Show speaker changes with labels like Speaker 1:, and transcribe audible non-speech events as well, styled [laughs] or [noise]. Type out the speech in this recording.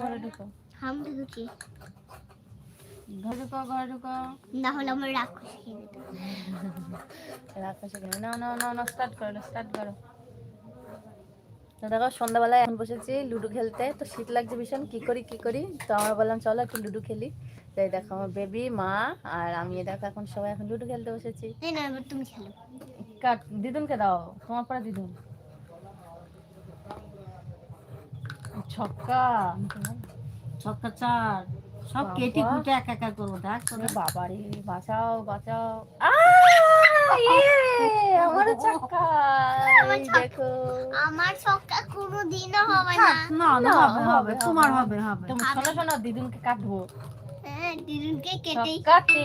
Speaker 1: ঘরে ঢুকো।
Speaker 2: হাম ঢুকি।
Speaker 1: ঘরে ঢুকো ঘরে ঢুকো।
Speaker 2: না হলে আমার রাগ খুশি [laughs]
Speaker 1: রাক্ষসে কিনে নাও নাও নাও নাও স্টার্ট করো স্টার্ট করো। তো দেখো সন্ধ্যাবেলায় এখন বসেছি লুডো খেলতে। তো শীত লাগছে ভীষণ। কি করি কি করি? তো আমরা বললাম চলো একটু লুডো খেলি। তাই দেখো আমার বেবি মা আর আমি দেখো এখন সবাই এখন লুডো খেলতে বসেছি।
Speaker 2: তুমি খেলো।
Speaker 1: কাট দিদুনকে দাও। তোমার পরে দিদুন। ছক্কা।
Speaker 3: ছক্কা চার। সব কেটে কুটে এক একা করব দেখ তোরা
Speaker 1: বাঁচাও বাঁচাও! ইয়ে! [laughs] ছক্কা। দেখো।
Speaker 2: আমার ছক্কা কোনো দিনও হবে না।
Speaker 3: না না
Speaker 1: না,
Speaker 3: হবে তোমার
Speaker 1: হবে।
Speaker 3: হবে হবে।
Speaker 1: তুমি শোনো শোনো দিদুনকে কাটবো।
Speaker 2: হ্যাঁ দিদুনকে কেটেই
Speaker 1: ছক্কা